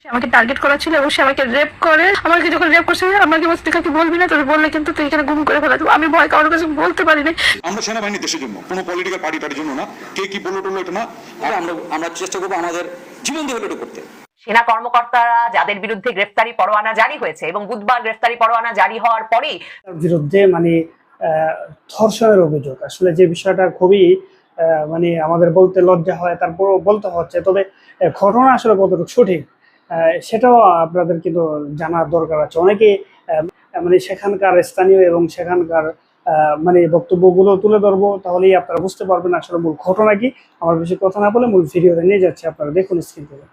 সে আমাকে টার্গেট করা ছিল এবং সে আমাকে রেপ করে। আমাকে যখন রেপ করছে আমাকে বলছে তুই বলবি না? তোর বললে কিন্তু তুই এখানে গুম করে ফেলা দেবো আমি ভয় কারোর কাছে বলতে পারিনি আমরা সেনাবাহিনী দেশের জন্য কোনো পলিটিক্যাল পার্টি টার্টির জন্য না। কে কি বলল টললো এটা না। আমরা আমরা চেষ্টা করব আমাদের জীবন দিয়ে এটা করতে। সেনা কর্মকর্তারা যাদের বিরুদ্ধে গ্রেফতারি পরোয়ানা জারি হয়েছে এবং বুধবার গ্রেফতারি পরোয়ানা জারি হওয়ার পরেই বিরুদ্ধে মানে আহ, ধর্ষণের অভিযোগ। আসলে যে বিষয়টা খুবই আহ, মানে আমাদের বলতে লজ্জা হয় তারপরও বলতে হচ্ছে। তবে ঘটনা আসলে কতটুকু সঠিক সেটাও আপনাদের কিন্তু জানার দরকার আছে। অনেকে মানে সেখানকার স্থানীয় এবং সেখানকার মানে বক্তব্যগুলো তুলে ধরবো তাহলেই আপনারা বুঝতে পারবেন আসলে মূল ঘটনা কি। আমার বেশি কথা না বলে মূল ভিডিওতে নিয়ে যাচ্ছে আপনারা দেখুন স্ক্রিন থেকে।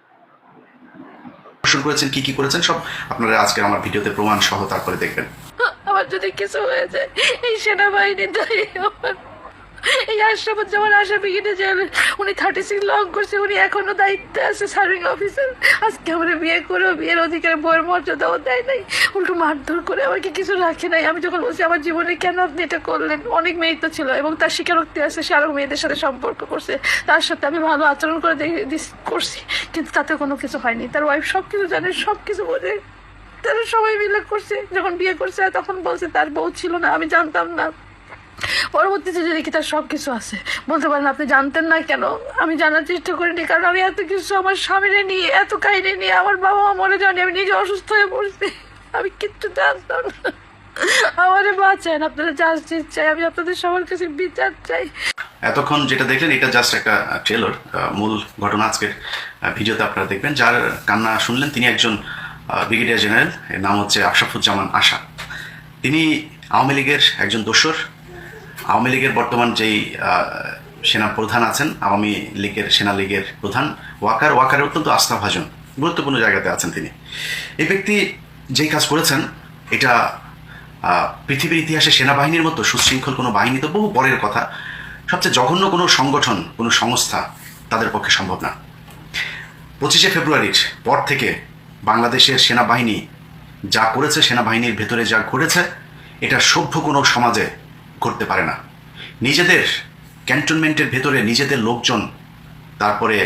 শুরু করেছেন কি কি করেছেন সব আপনারা আজকে আমার ভিডিওতে প্রমাণ সহ তারপরে দেখবেন। আমার যদি কিছু হয়ে যায় এই সেনাবাহিনী দায়ী আমার এই আশরাফুজ্জামান আশরাফি কিনে যান উনি থার্টি সিক্স লং করছে, উনি এখনও দায়িত্বে আছে সার্ভিং অফিসার আজকে আমরা বিয়ে করেও বিয়ের অধিকারে বইয়ের মর্যাদাও দেয় নাই। উল্টো মারধর করে আমাকে কিছু রাখে নাই। আমি যখন বলছি, আমার জীবনে কেন আপনি এটা করলেন? অনেক মেয়ে তো ছিল এবং তার স্বীকারোক্তি আছে, সে আরও মেয়েদের সাথে সম্পর্ক করছে। তার সাথে আমি ভালো আচরণ করে করছি, কিন্তু তাতে কোনো কিছু হয়নি। তার ওয়াইফ সব কিছু জানে সব কিছু বোঝে তারা সবাই মিলে করছে। যখন বিয়ে করছে, তখন বলছে, তার বউ ছিল না, আমি জানতাম না। পরবর্তীতে যে দেখি তার সব কিছু আছে। বলতে পারেন আপনি জানতেন না কেন? আমি জানার চেষ্টা করিনি, কারণ আমি এত কিছু আমার স্বামীরে নিয়ে, এত কাহিনী নিয়ে, আমার বাবা মা মরে যায়নি, আমি নিজে অসুস্থ হয়ে পড়ছি। আমি কিচ্ছু জানতাম না। আমারে বাঁচান, আপনারা জাস্টিস চাই, আমি আপনাদের সবার কাছে বিচার চাই। এতক্ষণ যেটা দেখলেন, এটা জাস্ট একটা ট্রেলর মূল ঘটনা আজকের ভিডিওতে আপনারা দেখবেন। যার কান্না শুনলেন, তিনি একজন ব্রিগেডিয়ার জেনারেল এর নাম হচ্ছে আশরাফুজ্জামান আশা। তিনি আওয়ামী লীগের একজন দোসর আওয়ামী লীগের বর্তমান যেই সেনা প্রধান আছেন, আওয়ামী লীগের সেনা লীগের প্রধান, ওয়াকার ওয়াকারের অত্যন্ত আস্থাভাজন, গুরুত্বপূর্ণ জায়গাতে আছেন তিনি। এই ব্যক্তি যেই কাজ করেছেন, এটা পৃথিবীর ইতিহাসে সেনাবাহিনীর মতো সুশৃঙ্খল কোনো বাহিনী তো বহু পরের কথা, সবচেয়ে জঘন্য কোনো সংগঠন, কোনো সংস্থা তাদের পক্ষে সম্ভব না। পঁচিশে ফেব্রুয়ারির পর থেকে বাংলাদেশের সেনাবাহিনী যা করেছে, সেনাবাহিনীর ভেতরে যা ঘটেছে, এটা সভ্য কোনো সমাজে ঘটতে পারে না। নিজেদের ক্যান্টনমেন্টের ভেতরে নিজেদের লোকজন তারপরে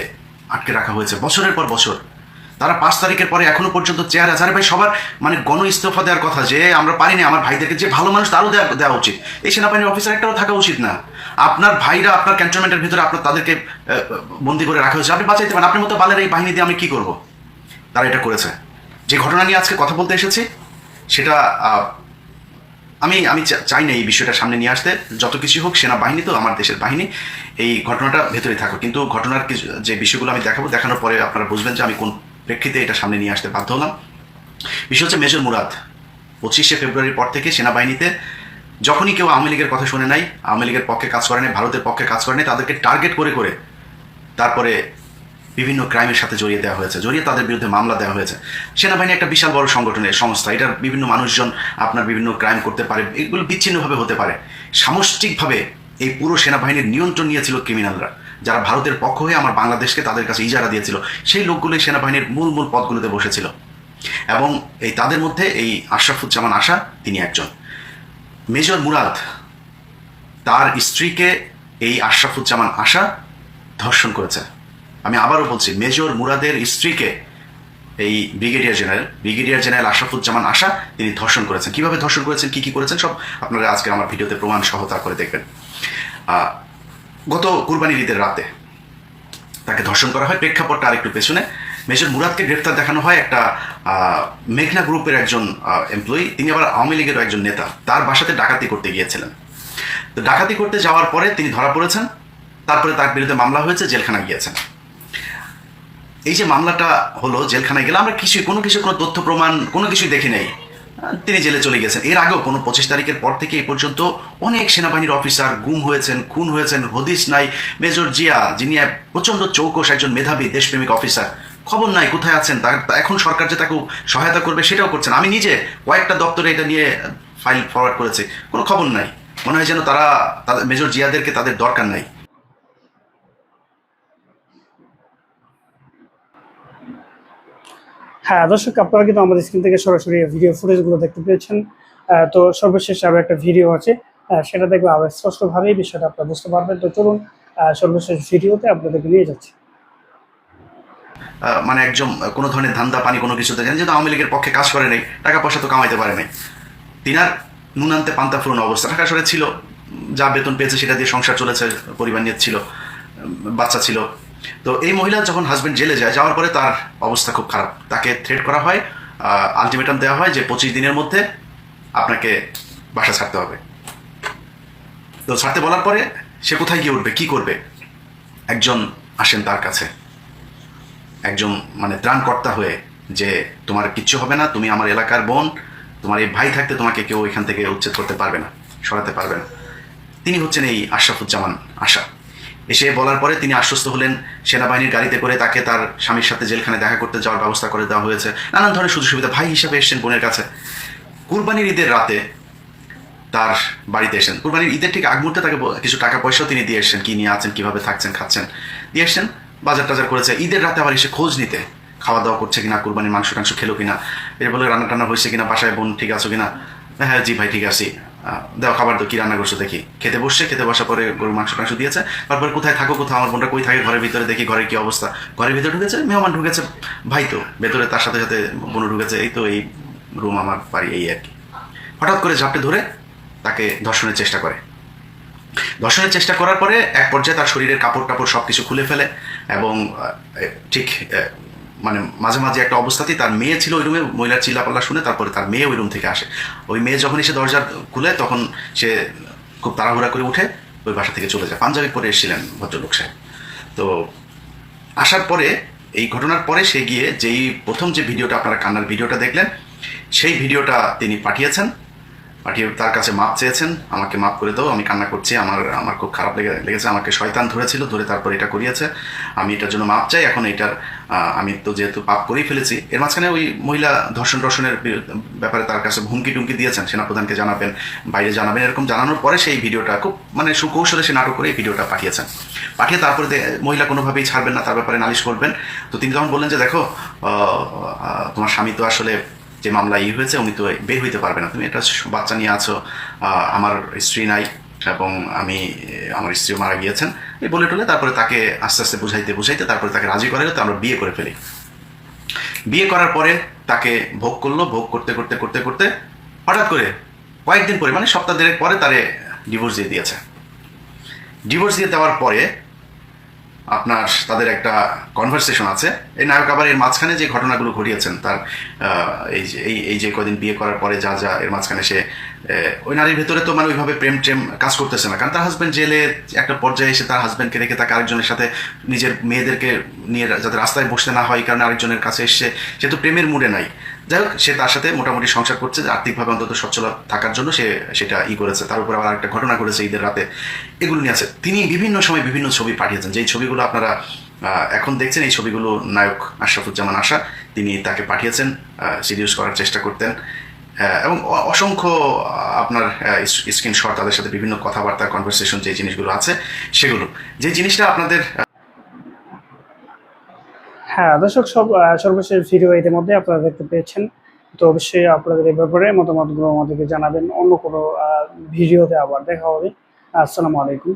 আটকে রাখা হয়েছে বছরের পর বছর। তারা পাঁচ তারিখের পরে এখনও পর্যন্ত চেয়ার আছে আরে ভাই সবার মানে গণ ইস্তফা দেওয়ার কথা যে আমরা পারিনি, আমার ভাইদেরকে যে ভালো মানুষ তারও দেওয়া দেওয়া উচিত। এই সেনাবাহিনীর অফিসার একটাও থাকা উচিত না। আপনার ভাইরা আপনার ক্যান্টনমেন্টের ভিতরে আপনার তাদেরকে বন্দি করে রাখা হয়েছে। আপনি বাঁচাইতে পারেন। আপনার মতো বালের এই বাহিনী দিয়ে আমি কী করব? তারা এটা করেছে। যে ঘটনা নিয়ে আজকে কথা বলতে এসেছি, সেটা আমি আমি চাই না এই বিষয়টা সামনে নিয়ে আসতে। যত কিছু হোক, সেনাবাহিনী তো আমার দেশের বাহিনী। এই ঘটনাটা ভেতরে থাকো কিন্তু ঘটনার যে বিষয়গুলো আমি দেখাবো, দেখানোর পরে আপনারা বুঝবেন যে আমি কোন প্রেক্ষিতে এটা সামনে নিয়ে আসতে বাধ্য হলাম। বিষয় হচ্ছে মেজর মুরাদ। পঁচিশে ফেব্রুয়ারির পর থেকে সেনাবাহিনীতে যখনই কেউ আওয়ামী লীগের কথা শুনে নাই, আওয়ামী লীগের পক্ষে কাজ করে নাই, ভারতের পক্ষে কাজ করে নাই, তাদেরকে টার্গেট করে করে তারপরে বিভিন্ন ক্রাইমের সাথে জড়িয়ে দেওয়া হয়েছে, জড়িয়ে তাদের বিরুদ্ধে মামলা দেওয়া হয়েছে। সেনাবাহিনী একটা বিশাল বড় সংগঠনের সংস্থা। এটার বিভিন্ন মানুষজন আপনার বিভিন্ন ক্রাইম করতে পারে, এগুলো বিচ্ছিন্নভাবে হতে পারে। সামষ্টিকভাবে এই পুরো সেনাবাহিনীর নিয়ন্ত্রণ নিয়েছিল ক্রিমিনালরা যারা ভারতের পক্ষ হয়ে আমার বাংলাদেশকে তাদের কাছে ইজারা দিয়েছিল। সেই লোকগুলোই সেনাবাহিনীর মূল মূল পদগুলোতে বসেছিল। এবং এই তাদের মধ্যে এই আশরাফুজ্জামান আশা, তিনি একজন। মেজর মুরাদ, তার স্ত্রীকে এই আশরাফুজ্জামান আশা ধর্ষণ করেছে। আমি আবারও বলছি, মেজর মুরাদের স্ত্রীকে এই brigadier general brigadier general Ashrafuzzaman আশা, তিনি ধর্ষণ করেছেন। কীভাবে ধর্ষণ করেছেন, কি কি করেছেন, সব আপনারা আজকে আমার ভিডিওতে প্রমাণ সহ তারপরে দেখবেন। গত কুরবানির ঈদের রাতে তাকে ধর্ষণ করা হয়। প্রেক্ষাপটটা আরেকটু পেছনে। মেজর মুরাদকে গ্রেফতার দেখানো হয় একটা মেঘনা গ্রুপের একজন এমপ্লয়ি তিনি আবার আওয়ামী লীগেরও একজন নেতা। তার বাসাতে ডাকাতি করতে গিয়েছিলেন। তো ডাকাতি করতে যাওয়ার পরে তিনি ধরা পড়েছেন। তারপরে তার বিরুদ্ধে মামলা হয়েছে জেলখানা গিয়েছেন। এই যে মামলাটা হলো, জেলখানায় গেলে আমরা কিছুই, কোনো কিছু কোনো তথ্য, প্রমাণ, কোনো কিছুই দেখি নাই। তিনি জেলে চলে গেছেন। এর আগেও কোনো পঁচিশ তারিখের পর থেকে এই পর্যন্ত অনেক সেনাবাহিনীর অফিসার গুম হয়েছেন, খুন হয়েছেন হদিস নাই। মেজর জিয়া, যিনি প্রচণ্ড চৌকস একজন মেধাবী, দেশপ্রেমিক অফিসার, খবর নাই, কোথায় আছেন? তার, এখন সরকার যে তাকে সহায়তা করবে, সেটাও করছেন। আমি নিজে কয়েকটা দপ্তরে এটা নিয়ে ফাইল ফরওয়ার্ড করেছি। কোনো খবর নাই। মনে হয় যেন তারা মেজর জিয়াদেরকে তাদের দরকার নাই। হ্যাঁ দর্শক, আপনারা কিন্তু আমাদের স্ক্রিন থেকে সরাসরি ভিডিও ফুটেজগুলো দেখতে পেয়েছেন। তো সর্বশেষ আরও একটা ভিডিও আছে। সেটা দেখলে আরও স্পষ্টভাবেই বিষয়টা আপনারা বুঝতে পারবেন। তো চলুন সর্বশেষ ভিডিওতে আপনাদেরকে নিয়ে যাচ্ছি। মানে একজন কোনো ধরনের ধান্দা পানি কোনো কিছু দেখেন, যেহেতু আওয়ামী লীগের পক্ষে কাজ করে নেই, টাকা পয়সা তো কামাইতে পারে নাই। তিনার নুনান্তে পান্তা ফুরনো অবস্থা। ঢাকা শহরে ছিল, যা বেতন পেয়েছে সেটা দিয়ে সংসার চলেছে, পরিবার নিয়ে ছিল বাচ্চা ছিল। তো এই মহিলা যখন হাজবেন্ড জেলে যায়, যাওয়ার পরে তার অবস্থা খুব খারাপ। তাকে থ্রেট করা হয় আলটিমেটাম দেওয়া হয় যে পঁচিশ দিনের মধ্যে আপনাকে বাসা ছাড়তে হবে। তো ছাড়তে বলার পরে সে কোথায় গিয়ে উঠবে, কি করবে? একজন আসেন তার কাছে। একজন মানে ত্রাণকর্তা হয়ে যে, তোমার কিচ্ছু হবে না, তুমি আমার এলাকার বোন, তোমার এই ভাই থাকতে তোমাকে কেউ এখান থেকে উচ্ছেদ করতে পারবে না, সরাতে পারবে না। তিনি হচ্ছেন এই আশরাফুজ্জামান আশা। এসে বলার পরে তিনি আশ্বস্ত হলেন, সেনাবাহিনীর গাড়িতে করে তাকে তার স্বামীর সাথে জেলখানে দেখা করতে যাওয়ার ব্যবস্থা করে দেওয়া হয়েছে। নানান ধরনের সুযোগ সুবিধা ভাই হিসাবে এসেছেন বোনের কাছে। কুরবানির ঈদের রাতে তার বাড়িতে এসেছেন। কুরবানির ঈদের ঠিক আগ মুহূর্তে তাকে কিছু টাকা পয়সাও তিনি দিয়ে এসেছেন, কী নিয়ে আছেন, কীভাবে থাকছেন, খাচ্ছেন, দিয়ে এসেছেন, বাজার টাজার করেছে। ঈদের রাতে আবার এসে খোঁজ নিতে খাওয়া দাওয়া করছে কিনা, কুরবানির মাংস টাংস খেলো কিনা, এর বলে রান্না টান্না হয়েছে কিনা, বাসায় বোন ঠিক আছো কিনা? হ্যাঁ জি ভাই, ঠিক আছি। আহ, দাও খাবার তো কি রান্না করছ দেখি। খেতে বসছে খেতে বসার পরে গরুর মাংস টাংস দিয়েছে। তারপরে কোথায় থাকো কোথাও আমার বোনটা কই থাকে ঘরের ভিতরে দেখি ঘরের কি অবস্থা। ঘরের ভিতরে ঢুকেছে মেহমান ঢুকেছে ভাই তো ভেতরে তার সাথে সাথে বোনও ঢুকেছে এই তো এই রুম আমার বাড়ি এই আর কি। হঠাৎ করে ঝাপটে ধরে তাকে ধর্ষণের চেষ্টা করে। ধর্ষণের চেষ্টা করার পরে এক পর্যায়ে তার শরীরের কাপড় টাপড় সব কিছু খুলে ফেলে এবং ঠিক মানে মাঝে মাঝে একটা অবস্থাতেই তার মেয়ে ছিল ওই রুমে মহিলার চিল্লাপাল্লা শুনে তারপরে তার মেয়ে ওই রুম থেকে আসে। ওই মেয়ে যখন এসে দরজা খুলে তখন সে খুব তাড়াহুড়া করে উঠে ওই বাসা থেকে চলে যায়। পাঞ্জাবি পরে এসেছিলেন ভদ্রলোক সাহেব। তো আসার পরে, এই ঘটনার পরে সে গিয়ে যেই প্রথম যে ভিডিওটা, আপনারা কান্নার ভিডিওটা দেখলেন, সেই ভিডিওটা তিনি পাঠিয়েছেন। পাঠিয়ে তার কাছে মাপ চেয়েছেন, আমাকে মাপ করে দাও, আমি কান্না করছি, আমার আমার খুব খারাপ লেগে, লেগেছে, আমাকে শয়তান ধরেছিল, ধরে তারপর এটা করিয়েছে। আমি এটার জন্য মাপ চাই, এখন এটার আমি তো যেহেতু পাপ করেই ফেলেছি, এর মাঝখানে ওই মহিলা ধর্ষণ টর্ষণের ব্যাপারে তার কাছে হুমকি টুমকি দিয়েছেন, সেনাপ্রধানকে জানাবেন, বাইরে জানাবেন, এরকম জানানোর পরে সেই ভিডিওটা, খুব মানে সুকৌশলে সে নাটক করে এই ভিডিওটা পাঠিয়েছেন। পাঠিয়ে তারপরে মহিলা কোনোভাবেই ছাড়বেন না, তার ব্যাপারে নালিশ করবেন। তো তিনি তখন বললেন যে, দেখো তোমার স্বামী তো আসলে যে মামলা ই হয়েছে, উনি তো বের হইতে পারবে না। তুমি একটা বাচ্চা নিয়ে আছো আমার স্ত্রী নাই, এবং আমি আমার স্ত্রী মারা গিয়েছেন। এই বলে টলে তারপরে তাকে আস্তে আস্তে বুঝাইতে বুঝাইতে তারপরে তাকে রাজি করাইলে, তো আমরা বিয়ে করে ফেলি। বিয়ে করার পরে তাকে ভোগ করল, ভোগ করতে করতে করতে করতে হঠাৎ করে কয়েকদিন পরে মানে সপ্তাহ দেড়েক পরে তারে ডিভোর্স দিয়ে দিয়েছে। ডিভোর্স দিয়ে দেওয়ার পরে আপনার, তাদের একটা কনভারসেশন আছে। এই নায়ক আবার এর মাঝখানে যে ঘটনাগুলো ঘটিয়েছেন, তার এই যে এই যে কদিন বিয়ে করার পরে যা যা এর মাঝখানে সে ওই নারীর ভেতরে তো মানে ওইভাবে প্রেম ট্রেম কাজ করতেছে না। কারণ তার হাজব্যান্ড জেলে একটা পর্যায়ে এসে তার হাজব্যান্ডকে রেখে তাকে আরেকজনের সাথে নিজের মেয়েদেরকে নিয়ে যাতে রাস্তায় বসতে না হয়, কারণে আরেকজনের কাছে এসে, সে তো প্রেমের মুডে নাই। যাই হোক, সে তার সাথে মোটামুটি সংসার করছে যে আর্থিকভাবে অন্তত সচ্ছল থাকার জন্য সে সেটা ই করেছে। তার উপর আবার একটা ঘটনা করেছে ঈদের রাতে। এগুলো নিয়ে আছে। তিনি বিভিন্ন সময় বিভিন্ন ছবি পাঠিয়েছেন। যেই ছবিগুলো আপনারা এখন দেখছেন, এই ছবিগুলো নায়ক আশরাফুজ্জামান আশা, তিনি তাকে পাঠিয়েছেন সিরিয়াস করার চেষ্টা করতেন। এবং অসংখ্য আপনার স্ক্রিনশট, তাদের সাথে বিভিন্ন কথাবার্তা, কনভারসেশন, যে জিনিসগুলো আছে, সেগুলো। যে জিনিসটা আপনাদের হ্যাঁ দর্শক, সব সর্বশেষ ভিডিও ইতিমধ্যে আপনারা দেখতে পেয়েছেন। তো অবশ্যই আপনাদের এই ব্যাপারে মতামতগুলো আমাদেরকে জানাবেন। অন্য কোনো ভিডিওতে আবার দেখা হবে। আসসালামু আলাইকুম।